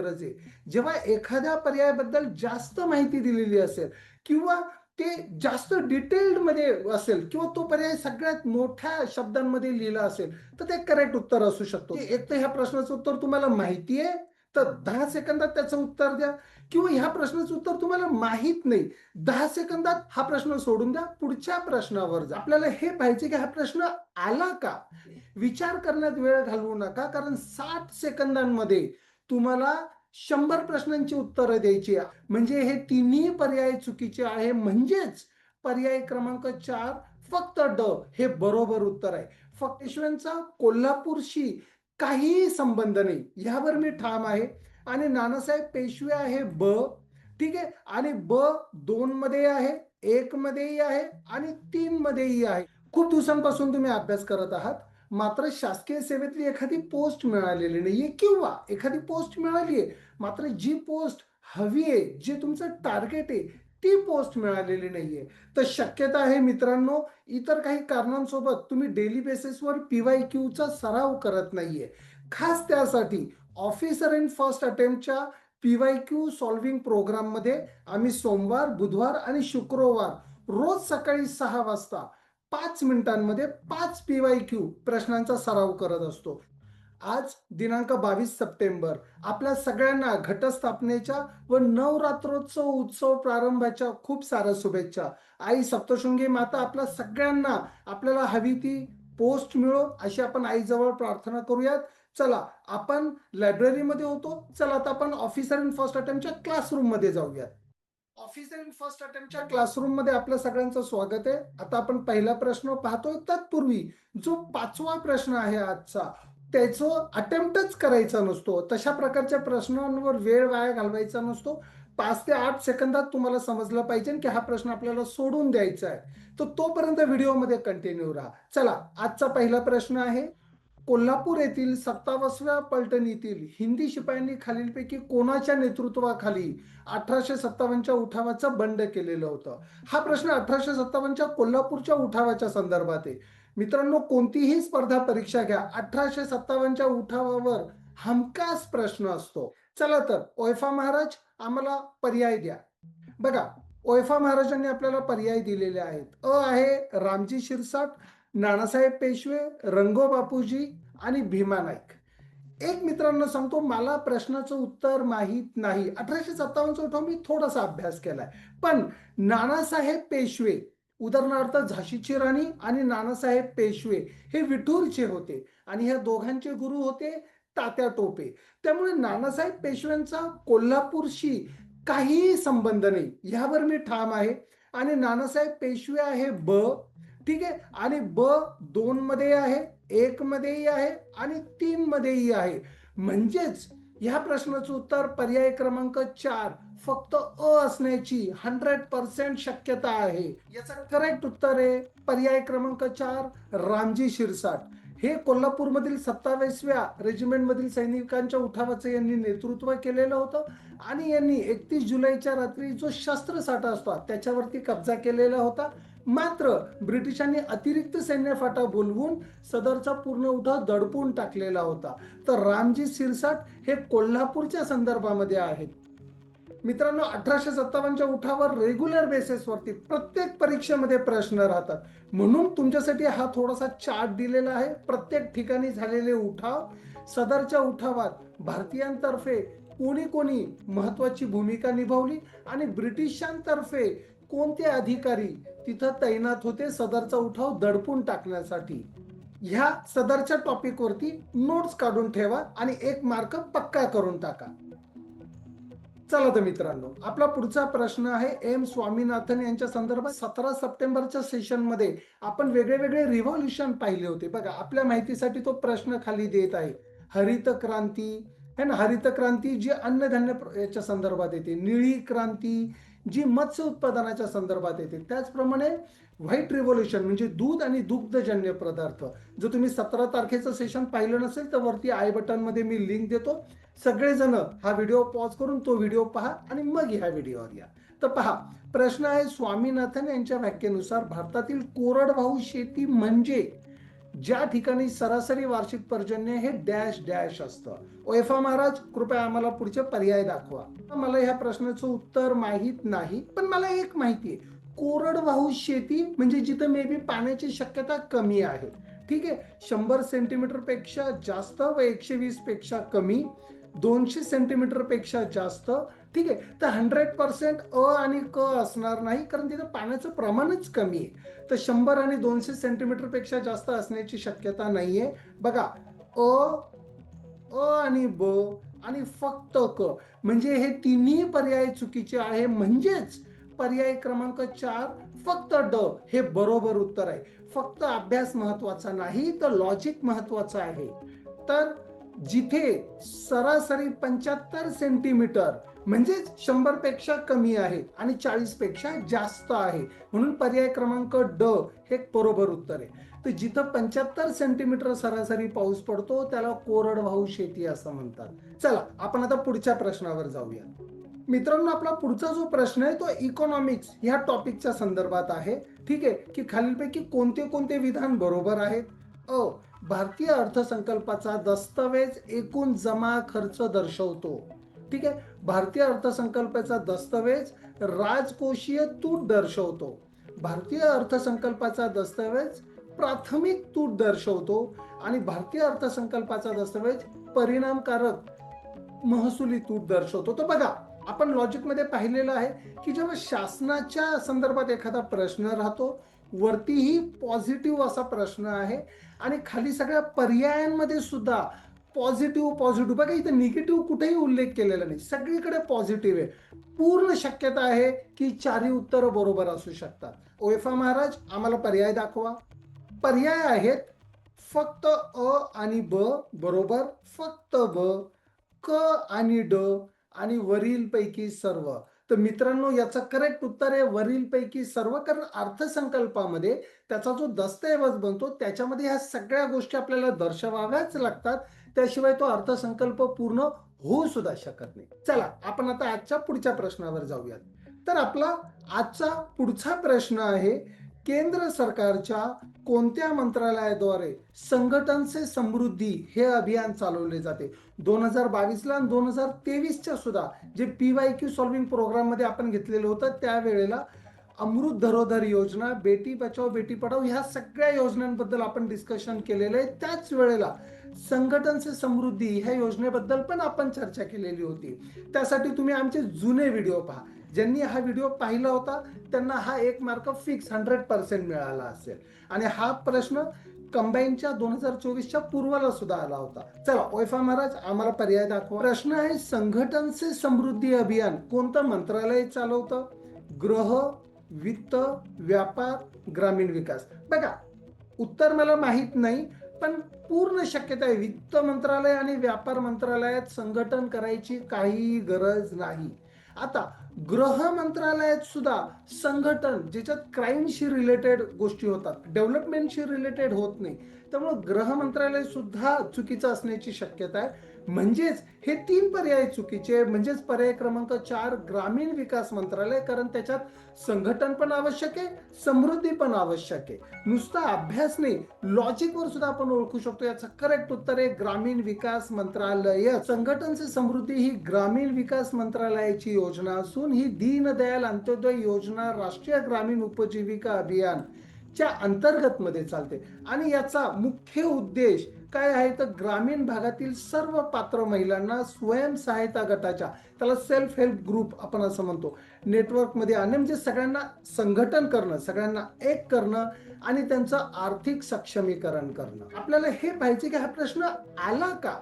गरज आहे. जेव्हा एखाद्या पर्यायाबद्दल जास्त माहिती दिलेली असेल किंवा ते जास्त डिटेल्डमध्ये असेल किंवा तो पर्याय सगळ्यात मोठ्या शब्दांमध्ये लिहिला असेल तर ते करेक्ट उत्तर असू शकतो. एक तर ह्या प्रश्नाचं उत्तर तुम्हाला माहिती आहे तर दहा सेकंदात त्याचं उत्तर द्या किंवा ह्या प्रश्नाचं उत्तर तुम्हाला माहीत नाही दहा सेकंदात हा प्रश्न सोडून द्या पुढच्या प्रश्नावर जा. आपल्याला हे पाहिजे की हा प्रश्न आला का? विचार करण्यात वेळ घालवू नका कारण साठ सेकंदांमध्ये तुम्हाला शंभर प्रश्नांची उत्तरं द्यायची म्हणजे हे तिन्ही पर्याय चुकीचे आहे. म्हणजेच पर्याय क्रमांक चार फक्त ड हे बरोबर उत्तर आहे. फक्त कोल्हापूरशी काहीही संबंध नाही. ह्यावर मी ठाम आहे. आणि नानासाहेब पेशवे आहे ब. ठीक आहे? आणि ब दोन मध्ये आहे एक मध्येही आहे आणि तीन मध्येही आहे. खूप दिवसांपासून तुम्ही अभ्यास करत आहात. मात्र शासकीय सेवेतली एखादी पोस्ट मिळालेली नाहीये किंवा एखादी पोस्ट मिळाली आहे मात्र जी पोस्ट हवी आहे जे तुमचं टार्गेट आहे ती पोस्ट मिळालेली नाहीये. तर शक्यता आहे मित्रांनो इतर काही कारणांसोबत तुम्ही डेली बेसिसवर पीवाय क्यूचा सराव करत नाहीये. खास त्यासाठी ऑफिसर इन फर्स्ट अटेम्प्टच्या पीवाय क्यू सॉल्व्हिंग प्रोग्राममध्ये आम्ही सोमवार बुधवार आणि शुक्रवार रोज सकाळी सहा वाजता पाच मिनिटांमध्ये पाच पी वाय क्यू प्रश्नांचा सराव करत असतो. आज दिनांक बावीस सप्टेंबर. आपल्या सगळ्यांना घटस्थापनेच्या व नवरात्रोत्सव उत्सव प्रारंभाच्या खूप साऱ्या शुभेच्छा. आई सप्तशृंगी माता आपल्या सगळ्यांना आपल्याला हवी ती पोस्ट मिळो अशी आपण आईजवळ प्रार्थना करूयात. चला आपण लायब्ररीमध्ये होतो. चला आता आपण ऑफिसर इन फर्स्ट अटेम्प्टच्या क्लासरूममध्ये जाऊयात. ऑफिस अँड फर्स्ट अटेम्प्टच्या क्लासरूममध्ये आपल्या सगळ्यांचं स्वागत आहे. आता आपण पहिला प्रश्न पाहतोय. तत्पूर्वी जो पाचवा प्रश्न आहे आजचा त्याचं अटेम्प्टच करायचा नसतो. तशा प्रकारच्या प्रश्नांवर वेळ वाया घालवायचा नसतो. पाच ते आठ सेकंदात तुम्हाला समजलं पाहिजे की हा प्रश्न आपल्याला सोडून द्यायचा आहे. तर तोपर्यंत व्हिडिओमध्ये कंटिन्यू राहा. चला आजचा पहिला प्रश्न आहे. कोल्हापूर येथील सत्तावसव्या पलटणीतील हिंदी शिपायांनी खालीलपैकी कोणाच्या नेतृत्वाखाली अठराशे सत्तावन्नच्या उठावाचं बंड केलेलं होतं? हा प्रश्न अठराशे सत्तावन्नच्या कोल्हापूरच्या उठावाच्या संदर्भात आहे. मित्रांनो कोणतीही स्पर्धा परीक्षा घ्या. अठराशे सत्तावन्नच्या उठावावर हमखास प्रश्न असतो. चला तर ओयफा महाराज आम्हाला पर्याय द्या. बघा ओयफा महाराजांनी आपल्याला पर्याय दिलेले आहेत. अ आहे रामजी शिरसाट नानासाहेब पेशवे रंगो बापूजी आणि भीमा नाईक. एक मित्रांनो सांगतो मला प्रश्नाचं उत्तर माहीत नाही. अठराशे सत्तावन्नचा उठाव मी थोडासा अभ्यास केलाय. पण नानासाहेब पेशवे उदाहरणार्थ झाशीची राणी आणि नानासाहेब पेशवे हे विठूरचे होते आणि ह्या दोघांचे गुरु होते तात्या टोपे. त्यामुळे नानासाहेब पेशव्यांचा कोल्हापूरशी काहीही संबंध नाही. ह्यावर मी ठाम आहे. आणि नानासाहेब पेशवे आहे ब ठीक आहे? आणि ब दोन मध्ये आहे एक मध्येही आहे आणि तीन मध्येही आहे. म्हणजेच ह्या प्रश्नाचं उत्तर पर्याय क्रमांक चार फक्त अ असण्याची हंड्रेड पर्सेंट शक्यता आहे. याचं करेक्ट उत्तर आहे पर्याय क्रमांक चार रामजी शिरसाट. हे कोल्हापूरमधील सत्तावीसव्या रेजिमेंट मधील सैनिकांच्या उठावाचं यांनी नेतृत्व केलेलं होतं आणि यांनी एकतीस जुलैच्या रात्री जो शस्त्रसाठा असतो त्याच्यावरती कब्जा केलेला होता. मात्र ब्रिटिशांनी अतिरिक्त सैन्य फाटा बोलवून सदरचा पूर्ण उठाव दडपून टाकलेला होता. तर रामजी सिरसाट हे कोल्हापूरच्या संदर्भामध्ये आहेत. मित्रांनो अठराशे सत्तावन्नच्या उठावर रेग्युलर बेसिसवरती प्रत्येक परीक्षेमध्ये प्रश्न राहतात. म्हणून तुमच्यासाठी हा थोडासा चार्ट दिलेला आहे. प्रत्येक ठिकाणी झालेले उठाव सदरच्या उठावात भारतीयांतर्फे कोणी कोणी महत्वाची भूमिका निभावली आणि ब्रिटिशांतर्फे कोणते अधिकारी तिथं तैनात होते सदरचा उठाव दडपून टाकण्यासाठी. ह्या सदरच्या टॉपिक वरती नोट्स काढून ठेवा आणि एक मार्क पक्का करून टाका. चला तर मित्रांनो आपला पुढचा प्रश्न आहे एम स्वामीनाथन यांच्या संदर्भात सतरा सप्टेंबरच्या सेशनमध्ये आपण वेगळे वेगळे रिव्हॉल्युशन पाहिले होते. बघा आपल्या माहितीसाठी तो प्रश्न खाली देत आहे. हरित क्रांती है ना? हरित क्रांती जी अन्नधान्य याच्या संदर्भात येते. निळी क्रांती जी मत्स्य उत्पादनाच्या संदर्भात येते त्याचप्रमाणे व्हाईट रिव्होल्युशन म्हणजे दूध आणि दुग्धजन्य पदार्थ. जर तुम्ही सतरा तारखेचं सेशन पाहिलं नसेल तर वरती आय बटनमध्ये मी लिंक देतो. सगळेजण हा व्हिडिओ पॉज करून तो व्हिडिओ पहा आणि मग ह्या व्हिडिओवर या. तर पहा प्रश्न आहे स्वामीनाथन यांच्या व्याख्येनुसार भारतातील कोरडवाहू शेती म्हणजे ज्या ठिकाणी सरासरी वार्षिक पर्जन्य हे डॅश डॅश असतं. ओएफा महाराज कृपया आम्हाला पुढचे पर्याय दाखवा. मला ह्या प्रश्नाचं उत्तर माहीत नाही पण मला एक माहिती आहे. कोरडवाहू शेती म्हणजे जिथं मे बी पाण्याची शक्यता कमी आहे. ठीक आहे? शंभर सेंटीमीटरपेक्षा जास्त व एकशे वीसपेक्षा कमी. दोनशे सेंटीमीटरपेक्षा जास्त. ठीक आहे? तर हंड्रेड पर्सेंट अ आणि क असणार नाही कारण तिथं पाण्याचं प्रमाणच कमी आहे. तर शंभर आणि दोनशे सेंटीमीटरपेक्षा जास्त असण्याची शक्यता नाहीये. बघा अ अ आणि ब आणि फक्त क. म्हणजे हे तिन्ही पर्याय चुकीचे आहे. म्हणजेच पर्याय क्रमांक चार फक्त ड हे बरोबर उत्तर आहे. फक्त अभ्यास महत्त्वाचा नाही तर लॉजिक महत्वाचं आहे. तर जिथे सरासरी पंच्याहत्तर सेंटीमीटर म्हणजेच शंभरपेक्षा कमी आहे आणि चाळीसपेक्षा जास्त आहे. म्हणून पर्याय क्रमांक ड हे बरोबर उत्तर आहे. तर जिथं पंच्याहत्तर सेंटीमीटर सरासरी पाऊस पडतो त्याला कोरडवाहू शेती असं म्हणतात. चला आपण आता पुढच्या प्रश्नावर जाऊया. मित्रांनो आपला पुढचा जो प्रश्न आहे तो इकॉनॉमिक्स ह्या टॉपिकच्या संदर्भात आहे. ठीक आहे? की खालीलपैकी कोणते कोणते विधान बरोबर आहेत? अ भारतीय अर्थसंकल्पाचा दस्तावेज एकूण जमा खर्च दर्शवतो. ठीक आहे? भारतीय अर्थसंकल्पाचा दस्तावेज राजकोषीय तूट दर्शवतो. भारतीय अर्थसंकल्पाचा दस्तावेज प्राथमिक तूट दर्शवतो आणि भारतीय अर्थसंकल्पाचा दस्तावेज परिणामकारक महसुली तूट दर्शवतो. तर बघा आपण लॉजिकमध्ये पाहिलेलं आहे की जेव्हा शासनाच्या संदर्भात एखादा प्रश्न राहतो वरतीही पॉझिटिव्ह असा प्रश्न आहे. आणि खाली सगळ्या पर्यायांमध्ये सुद्धा पॉझिटिव्ह पॉझिटिव्ह बघा इथे निगेटिव्ह कुठेही उल्लेख केलेला नाही. सगळीकडे पॉझिटिव्ह आहे. पूर्ण शक्यता आहे की चारही उत्तरं बरोबर असू शकतात. ओएफा महाराज आम्हाला पर्याय दाखवा. पर्याय आहेत फक्त अ आणि ब बरोबर. फक्त ब क आणि ड आणि वरीलपैकी सर्व. तर मित्रांनो याचं करेक्ट उत्तर आहे वरील पैकी सर्व कारण अर्थसंकल्पामध्ये त्याचा जो दस्तऐवज बनतो त्याच्यामध्ये ह्या सगळ्या गोष्टी आपल्याला दर्शवाव्याच लागतात. त्याशिवाय तो अर्थसंकल्प पूर्ण होऊ सुद्धा शकत नाही. चला आपण आता आजच्या पुढच्या प्रश्नावर जाऊयात. तर आपला आजचा पुढचा प्रश्न आहे केंद्र सरकारच्या कोणत्या मंत्रालयाद्वारे संघटन से समृद्धी हे अभियान चालवले जाते? दोन हजार बावीसला आणि दोन हजार तेवीसच्या सुद्धा जे पी वाय क्यू सॉल्विंग प्रोग्राममध्ये आपण घेतलेलं होतं त्यावेळेला अमृत धरोधर योजना बेटी बचाव बेटी पढाव ह्या सगळ्या योजनांबद्दल आपण डिस्कशन केलेलं आहे. त्याच वेळेला संघटन से समृद्धी ह्या योजनेबद्दल पण आपण चर्चा केलेली होती. त्यासाठी तुम्ही आमचे जुने व्हिडिओ पहा. ज्यांनी हा व्हिडिओ पाहिला होता त्यांना हा एक मार्क फिक्स हंड्रेड पर्सेंट मिळाला असेल. आणि हा प्रश्न कंबाईनच्या दोन हजार चोवीसच्या पूर्वाला सुद्धा आला होता. चला ओयफा महाराज आम्हाला पर्याय दाखवा. प्रश्न आहे संघटन से समृद्धी अभियान कोणतं मंत्रालय चालवतं? ग्रह वित्त व्यापार ग्रामीण विकास. बघा उत्तर मला माहीत नाही पण पूर्ण शक्यता आहे. वित्त मंत्रालय आणि व्यापार मंत्रालयात संघटन करायची काही गरज नाही. आता गृह मंत्रालयात सुद्धा संघटन ज्याच्यात क्राईमशी रिलेटेड गोष्टी होतात डेव्हलपमेंटशी रिलेटेड होत नाही. त्यामुळे गृह मंत्रालय सुद्धा चुकीचं असण्याची शक्यता आहे. म्हणजेच हे तीन पर्याय चुकीचे म्हणजेच पर्याय क्रमांक चार ग्रामीण विकास मंत्रालय कारण त्याच्यात संघटन पण आवश्यक आहे समृद्धी पण आवश्यक आहे. नुसता अभ्यास नाही लॉजिकवर सुद्धा आपण ओळखू शकतो. याचं करेक्ट उत्तर आहे ग्रामीण विकास मंत्रालय. संघटन से समृद्धी ही ग्रामीण विकास मंत्रालयाची योजना असून ही दीनदयाल अंत्योदय योजना राष्ट्रीय ग्रामीण उपजीविका अभियान च्या अंतर्गत मध्ये चालते. आणि याचा मुख्य उद्देश काय आहे तर ग्रामीण भागातील सर्व पात्र महिलांना स्वयंसहायता गटाच्या त्याला सेल्फ हेल्प ग्रुप आपण असं म्हणतो. नेटवर्कमध्ये आणणे म्हणजे सगळ्यांना संघटन करणं सगळ्यांना एक करणं आणि त्यांचं आर्थिक सक्षमीकरण करणं. आपल्याला हे पाहिजे की हा प्रश्न आला का?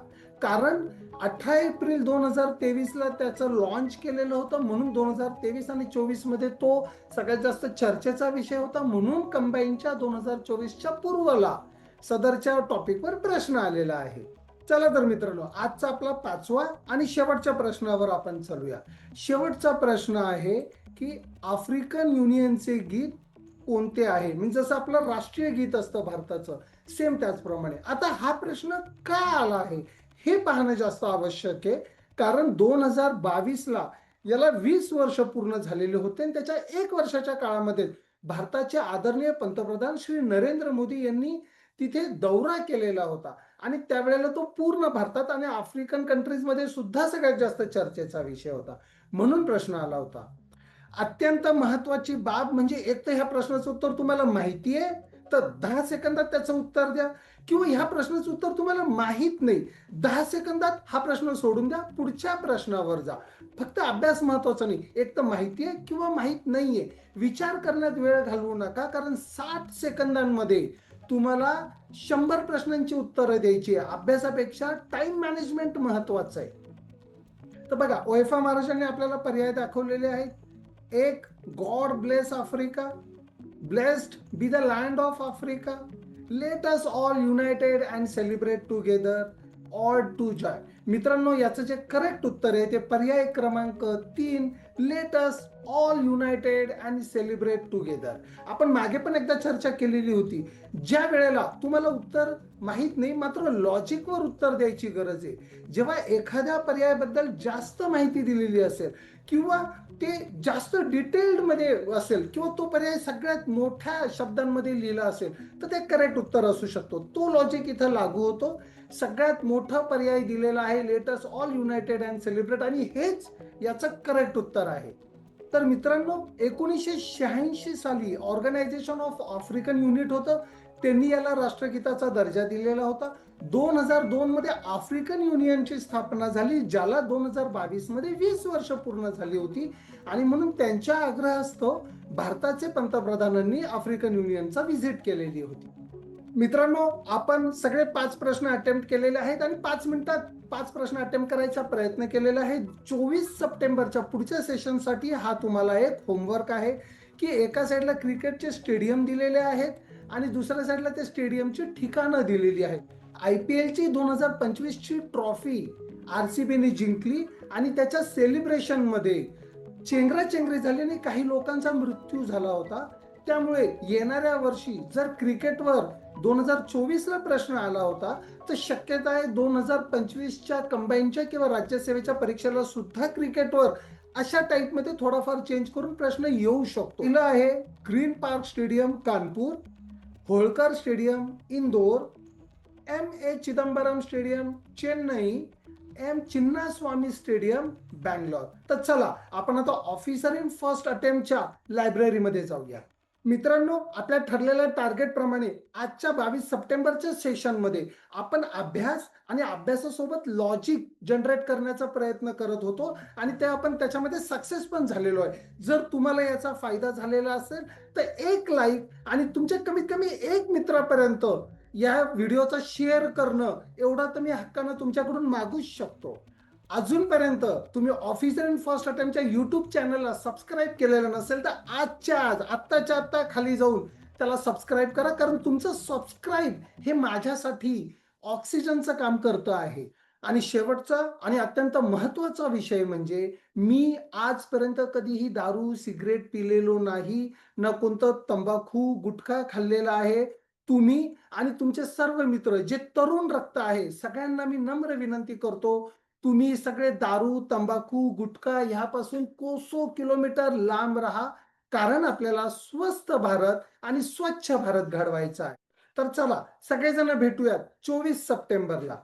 कारण अठरा एप्रिल दोन हजार तेवीसला त्याचं लॉन्च केलेलं होतं म्हणून दोन हजार तेवीस आणि चोवीसमध्ये तो सगळ्यात जास्त चर्चेचा विषय होता म्हणून कंबाईनच्या दोन हजार चोवीसच्या पूर्वला सदरच्या टॉपिकवर प्रश्न आलेला आहे. चला तर मित्रांनो आजचा आपला पाचवा आणि शेवटच्या प्रश्नावर आपण चालूया. शेवटचा प्रश्न आहे की आफ्रिकन युनियनचे गीत कोणते आहे? म्हणजे जसं आपलं राष्ट्रीय गीत असतं भारताचं सेम त्याचप्रमाणे. आता हा प्रश्न का आला आहे? हे पाहणं जास्त आवश्यक आहे. कारण दोन हजार बावीसला याला वीस वर्ष पूर्ण झालेले होते आणि त्याच्या एक वर्षाच्या काळामध्ये भारताचे आदरणीय पंतप्रधान श्री नरेंद्र मोदी यांनी तिथे दौरा केलेला होता. आणि त्यावेळेला तो पूर्ण भारतात आणि आफ्रिकन कंट्रीजमध्ये सुद्धा सगळ्यात जास्त चर्चेचा विषय होता. म्हणून प्रश्न आला होता. अत्यंत महत्वाची बाब म्हणजे एक तर ह्या प्रश्नाचं उत्तर तुम्हाला माहिती आहे तर दहा सेकंदात त्याचं उत्तर द्या. किंवा ह्या प्रश्नाचं उत्तर तुम्हाला माहीत नाही दहा सेकंदात हा प्रश्न सोडून द्या पुढच्या प्रश्नावर जा. फक्त अभ्यास महत्त्वाचा नाही एक तर माहिती आहे किंवा माहीत नाहीये. विचार करण्यात वेळ घालवू नका कारण साठ सेकंदांमध्ये तुम्हाला शंभर प्रश्नांची उत्तरं द्यायची आहे. अभ्यासापेक्षा टाइम मॅनेजमेंट महत्वाचं आहे. तर बघा ओएफा महाराजांनी आपल्याला पर्याय दाखवलेले आहेत. एक God bless Africa. Blessed be the land of Africa. Let us all united and celebrate together. Ode to joy मित्रांनो याचं जे करेक्ट उत्तर आहे ते पर्याय क्रमांक तीन let's all united and celebrate together आपण मागे पण एकदा चर्चा केलेली होती. ज्या वेळेला तुम्हाला उत्तर माहीत नाही मात्र लॉजिकवर उत्तर द्यायची गरज आहे. जेव्हा एखाद्या पर्यायाबद्दल जास्त माहिती दिलेली असेल किंवा ते जास्त डिटेल्डमध्ये असेल किंवा तो पर्याय सगळ्यात मोठ्या शब्दांमध्ये लिहिला असेल तर ते करेक्ट उत्तर असू शकतो. तो लॉजिक इथं लागू होतो. सगळ्यात मोठा पर्याय दिलेला आहे let's all united and celebrate आणि हेच याचं करेक्ट उत्तर आहे. तर मित्रांनो एकोणीसशे शहाऐंशी साली ऑर्गनायझेशन ऑफ आफ्रिकन युनिट होतं. त्यांनी याला राष्ट्रगीताचा दर्जा दिलेला होता. दोन हजार दोन मध्ये आफ्रिकन युनियनची स्थापना झाली ज्याला दोन हजार बावीसमध्ये वीस वर्ष पूर्ण झाली होती. आणि म्हणून त्यांच्या आग्रहास्तव भारताचे पंतप्रधानांनी आफ्रिकन युनियनचा व्हिजिट केलेली होती. मित्रांनो आपण सगळे पाच प्रश्न अटेम्प्ट केलेले आहेत आणि पाच मिनिटात पाच प्रश्न अटेम्प्ट करायचा प्रयत्न केलेला आहे. चोवीस सप्टेंबरच्या पुढच्या सेशनसाठी हा तुम्हाला एक होमवर्क आहे की एका साईडला क्रिकेटचे स्टेडियम दिलेले आहेत आणि दुसऱ्या साईडला त्या स्टेडियमची ठिकाणं दिलेली आहेत. आय पी एलची दोन हजार पंचवीसची ट्रॉफी आर सी बीने जिंकली आणि त्याच्या सेलिब्रेशनमध्ये चेंगराचेंगरी झाल्याने काही लोकांचा मृत्यू झाला होता. त्यामुळे येणाऱ्या वर्षी जर क्रिकेटवर दोन हजार चोवीसला प्रश्न आला होता तर शक्यता आहे दोन हजार पंचवीसच्या कंबाईनच्या किंवा राज्यसेवेच्या परीक्षेला सुद्धा क्रिकेटवर अशा टाईपमध्ये थोडाफार चेंज करून प्रश्न येऊ शकतो. तिला आहे Green Park Stadium Kanpur Holkar Stadium Indore M A Chidambaram Stadium Chennai M Chinnaswamy Stadium Bangalore. तर चला आपण आता ऑफिसर इन फर्स्ट अटेम्प्टच्या लायब्ररीमध्ये जाऊया. मित्रांनो आपल्या ठरलेल्या टार्गेट प्रमाणे आजच्या बावीस सप्टेंबरच्या सेशनमध्ये आपण अभ्यास आणि अभ्यासासोबत लॉजिक जनरेट करण्याचा प्रयत्न करत होतो आणि ते आपण त्याच्यामध्ये सक्सेस पण झालेलो आहे. जर तुम्हाला याचा फायदा झालेला असेल तर एक लाईक आणि तुमच्या कमीत कमी एक मित्रापर्यंत या व्हिडिओचा शेअर करणं एवढा तर मी हक्कानं तुमच्याकडून मागूच शकतो. अजूनपर्यंत तुम्ही ऑफिसर इन फर्स्ट अटेम्पच्या युट्यूब चॅनलला सबस्क्राईब केलेलं नसेल तर आजच्या आज आत्ताच्या आत्ता खाली जाऊन त्याला सबस्क्राईब करा. कारण तुमचं सबस्क्राईब हे माझ्यासाठी ऑक्सिजनचं काम करतं आहे. आणि शेवटचा आणि अत्यंत महत्त्वाचा विषय म्हणजे मी आजपर्यंत कधीही दारू सिगरेट पिलेलो नाही. ना कोणतं तंबाखू गुटखा खाल्लेला आहे. तुम्ही आणि तुमचे सर्व मित्र जे तरुण रक्त आहे सगळ्यांना मी नम्र विनंती करतो तुम्ही सगळे दारू तंबाखू गुटखा ह्यापासून कोसो किलोमीटर लांब राहा कारण आपल्याला स्वस्थ भारत आणि स्वच्छ भारत घडवायचा आहे. तर चला सगळेजण भेटूयात चोवीस सप्टेंबरला.